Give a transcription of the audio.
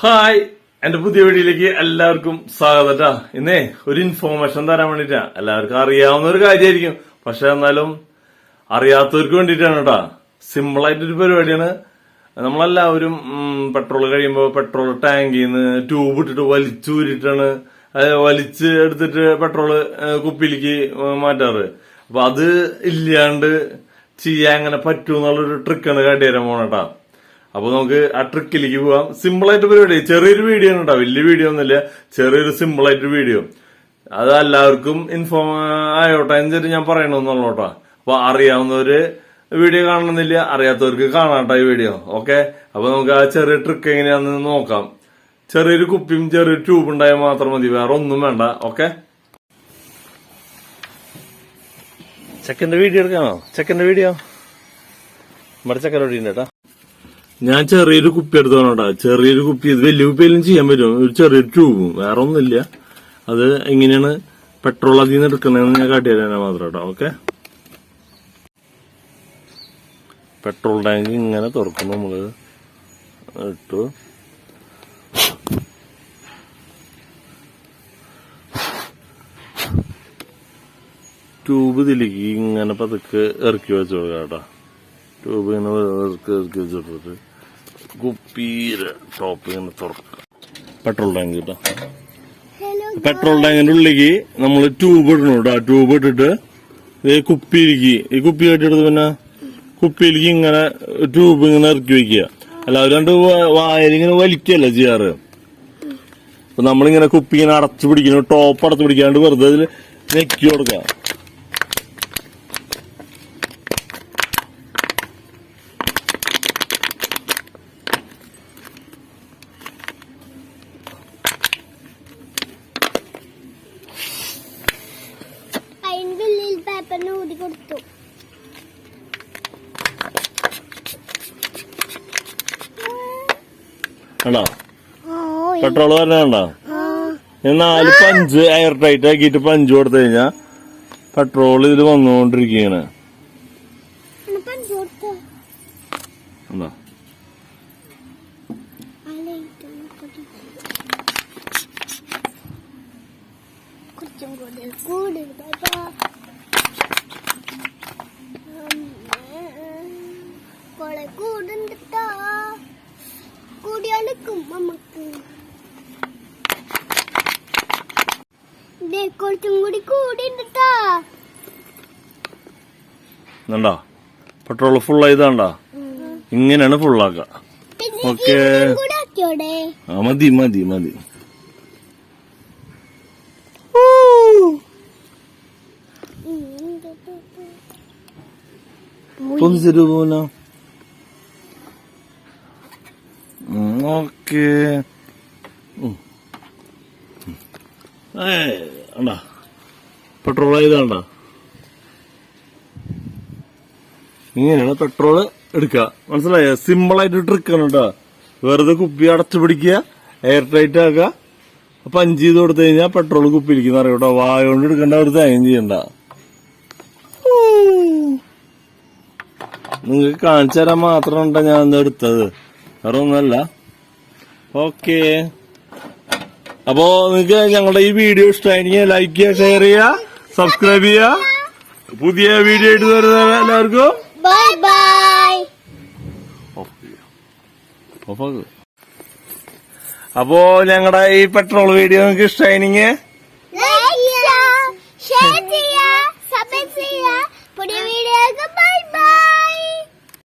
Hi എന്റെ പുതിയ വീഡിയോയിലേക്ക് എല്ലാവർക്കും സ്വാഗതം ഇന്നേ ഒരു ഇൻഫോർമേഷൻ തരാൻ വേണ്ടിട്ടാ. എല്ലാവർക്കും അറിയാവുന്ന ഒരു കാര്യമായിരിക്കും പക്ഷെ എന്നാലും അറിയാത്തവർക്ക് വേണ്ടിട്ടാണ് കേട്ടാ സിമ്പിൾ ആയിട്ടൊരു പരിപാടിയാണ്. നമ്മളെല്ലാവരും പെട്രോൾ കഴിയുമ്പോൾ പെട്രോൾ ടാങ്കിൽ നിന്ന് ട്യൂബ് ഇട്ടിട്ട് വലിച്ചൂരിട്ടാണ് വലിച്ച് എടുത്തിട്ട് പെട്രോൾ കുപ്പിയിലേക്ക് മാറ്റാറ്. അപ്പൊ അത് ഇല്ലാണ്ട് ചെയ്യാൻ അങ്ങനെ പറ്റൂന്നുള്ളൊരു ട്രിക്കാണ് കാട്ടിത്തരാൻ പോണേട്ടാ അപ്പൊ നമുക്ക് ആ ട്രിക്കിലേക്ക് പോവാം. സിമ്പിൾ ആയിട്ട് പരിപാടി. ചെറിയൊരു വീഡിയോ ആണ് വലിയ വീഡിയോ ഒന്നുമില്ല. ചെറിയൊരു സിമ്പിൾ ആയിട്ട് വീഡിയോ അത് എല്ലാവർക്കും ഇൻഫോം ആയോട്ടെ. എന്നിട്ട് ഞാൻ പറയണമെന്നുള്ളൂട്ടോ അപ്പൊ അറിയാവുന്നവര് വീഡിയോ കാണണമെന്നില്ല. അറിയാത്തവർക്ക് കാണാട്ടോ ഈ വീഡിയോ ഓക്കെ അപ്പൊ നമുക്ക് ആ ചെറിയ ട്രിക്ക് എങ്ങനെയാന്ന് നോക്കാം. ചെറിയൊരു കുപ്പിയും ചെറിയൊരു ട്യൂബ് ഉണ്ടായാൽ മാത്രം മതി. വേറെ ഒന്നും വേണ്ട. ഓക്കെ ചെക്കന്റെ വീഡിയോ എടുക്കാനോ ചെക്കന്റെ വീഡിയോ നമ്മുടെ ചെക്കൻ കേട്ടോ ഞാൻ ചെറിയൊരു കുപ്പി എടുത്തോണോട്ടാ ചെറിയൊരു കുപ്പി ഇത് വലിയ കുപ്പിയിലും ചെയ്യാൻ പറ്റും. ഒരു ചെറിയൊരു ട്യൂബും. വേറെ ഒന്നുമില്ല. അത് എങ്ങനെയാണ് പെട്രോൾ അതിൽ നിന്ന് എടുക്കുന്നതെന്ന് ഞാൻ കാട്ടിത്തരാൻ മാത്രം കേട്ടോ. ഓക്കെ പെട്രോൾ ടാങ്ക് ഇങ്ങനെ തുറക്കുന്നു നമ്മൾ. ഇട്ടു. ട്യൂബ് ഇതിലേക്ക് ഇങ്ങനെ പതുക്കെ ഇറക്കി വെച്ചു കൊടുക്കാം കേട്ടോ. ട്യൂബ് ഇങ്ങനെ ഇറക്കി ഇറക്കി വെച്ചിട്ട് കുപ്പീരെ ടോപ്പ് ഇങ്ങനെ തുറക്കുക പെട്രോൾ ടാങ്ക് കേട്ടോ പെട്രോൾ ടാങ്കിന്റെ ഉള്ളിലേക്ക് നമ്മൾ ട്യൂബ് ഇടണം കേട്ടോ ട്യൂബ് ഇട്ടിട്ട് ഈ കുപ്പിയിലേക്ക്. ഈ കുപ്പി കെട്ടിയെടുത്ത് പിന്നെ കുപ്പിയിലേക്ക് ഇങ്ങനെ ട്യൂബ് ഇങ്ങനെ ഇറക്കി വെക്കുക. എല്ലാവരും രണ്ട് വായലിങ്ങനെ വലിക്കല്ല ചെയ്യാറ്? അപ്പൊ നമ്മളിങ്ങനെ കുപ്പി ഇങ്ങനെ അടച്ചു പിടിക്കണം ടോപ്പ് അടച്ചു പിടിക്കാണ്ട് വെറുതെ അതിൽ ഞെക്കി കൊടുക്കാം പേപ്പറിന് ഊതി കൊടുത്തു. കണ്ടോ? ഓ പെട്രോൾ വരണോ നാല് പഞ്ച് എയർ ടൈറ്റ് ആക്കിയിട്ട് പഞ്ച് കൊടുത്തു കഴിഞ്ഞാ പെട്രോൾ ഇതിൽ വന്നുകൊണ്ടിരിക്കുകയാണ്. പഞ്ച് കൊടുത്തു? കണ്ടോ ആ ലൈറ്റ് ഒന്ന് കൂട്ടി. കുറച്ചും കൂടി കൂടി. നമുക്ക് കുറച്ചും കൂടി പെട്രോൾ ഫുൾ ആയതാണ്ടാ ഇങ്ങനെയാണ് ഫുള്ളാക്ക ഓക്കെ ആ മതി മതി മതി. പൊന്നിച്ചിട്ട് ഓക്കെ അണ്ടാ പെട്രോൾ ആയതാണ്ടാ ഇങ്ങനെയാണ് പെട്രോൾ എടുക്കുക. മനസ്സിലായോ? സിമ്പിൾ ആയിട്ട് ട്രിക്കാണ് കേട്ടോ. വെറുതെ കുപ്പി അടച്ചു പിടിക്കുക എയർ ടൈറ്റ് ആക്കുക പഞ്ച് ചെയ്ത് കൊടുത്തു കഴിഞ്ഞാൽ പെട്രോൾ കുപ്പിയിരിക്കുന്ന. അറിയാം കേട്ടോ? വായ കൊണ്ട് എടുക്കേണ്ട ഒരു തേങ്ങയും ചെയ്യണ്ട. നിങ്ങൾക്ക് കാണിച്ചു തരാൻ മാത്രം ഉണ്ടോ ഞാൻ എടുത്തത്? വേറെ ഒന്നല്ല ഓക്കെ. അപ്പോ നിങ്ങൾക്ക് ഞങ്ങളുടെ ഈ വീഡിയോ ഇഷ്ടമായിരിക്കും ലൈക്ക് ചെയ്യുക ഷെയർ ചെയ്യുക സബ്സ്ക്രൈബ് ചെയ്യുക. പുതിയ വീഡിയോ ആയിട്ട് വരുന്ന എല്ലാവർക്കും ബൈ ബൈ അപ്പോ ഞങ്ങളുടെ ഈ പെട്രോൾ വീഡിയോ നിങ്ങൾക്ക് ഇഷ്ടമായിരുന്നെങ്കിൽ ഷെയർ ചെയ്യുക സബ്സ്ക്രൈബ് ചെയ്യുക പുതിയ വീഡിയോ